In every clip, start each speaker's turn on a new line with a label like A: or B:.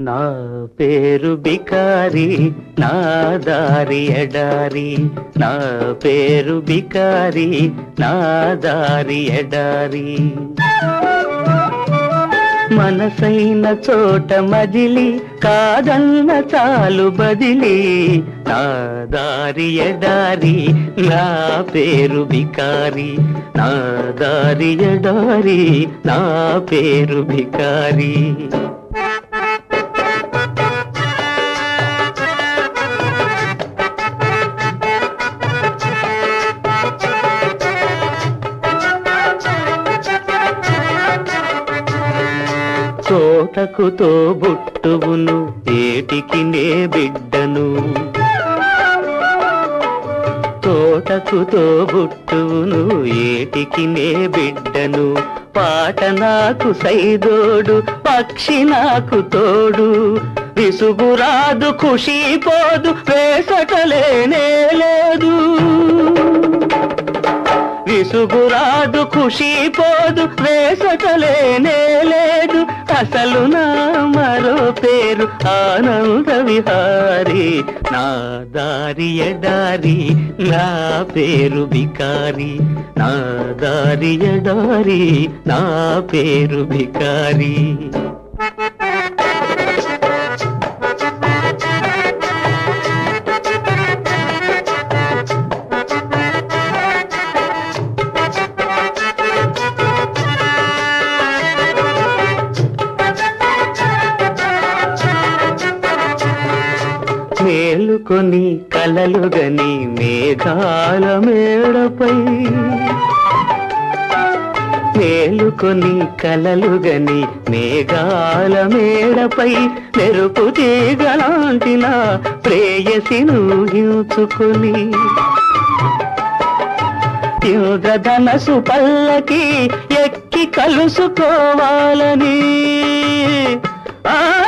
A: నా పేరు బికారి నా దారి ఎడారి. నా పేరు బికారి నా దారి ఎడారి. మనసైన చోట మజిలి కాదన్న చాలు బదిలి. నా దారి ఎడారి నా పేరు బికారి. నా దారి ఎడారి నా పేరు బికారి. తోటకు బుట్టువును ఏటికి నే బిడ్డను. తోటకుతో బుట్టువును ఏటికి నే బిడ్డను. పాట నాకు సైదోడు పక్షి నాకు తోడు. విసుగురాదు ఖుషి పోదు వేసటలేనే లేదు. విసుగురాదు ఖుషి పోదు వేసటలేనే లేదు. అసలు నా మరో పేరు ఆనంద విహారి. నా దారి ఎడారి నా పేరు బికారి నా దారి ఎడారి నా పేరు బికారి మేలుకొని కలలుగని మేఘాల మేడపై మేలుకొని కలలుగని మేఘాల మేడపై మెరుపు తీగలాంటిన ప్రేయసిను ఊహించుకొని. యుగధనసు పల్లకి ఎక్కి కలుసుకోవాలని. ఆ,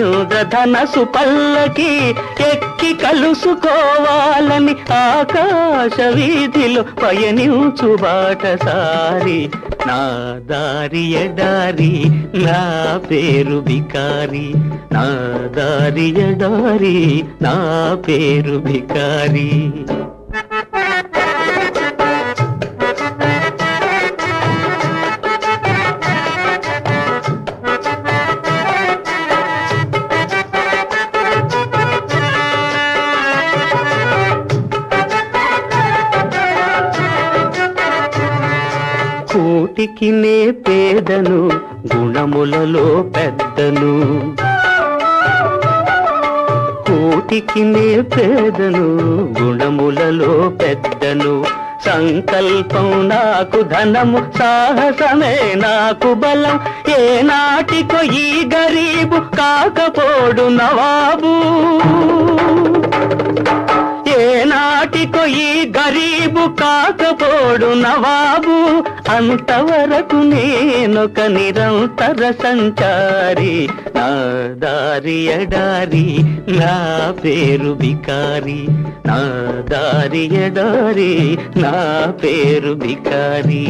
A: ఇంద్రధనసు పల్లకి ఎక్కి కలుసుకోవాలని ఆకాశ వీధిలో పయనించు బాటసారి. నా దారి ఎడారి నా పేరు భికారి. నా దారి ఎడారి నా పేరు భికారి. కోటికి నే పేదను గుణములలో పెద్దను కోటికి నే పేదను గుణములలో పెద్దను సంకల్పం నాకు ధనము సాహసమే నాకు బలం. ఏ నాటికో ఈ గరీబు కాకపోడు నవాబు. ఏ నాటికో ఈ గరీబు కాకపోడు నవాబు అంతవరకు నేనొక నిరంతర సంచారి. నా దారి ఎడారి నా పేరు బికారి నా దారి ఎడారి నా పేరు బికారి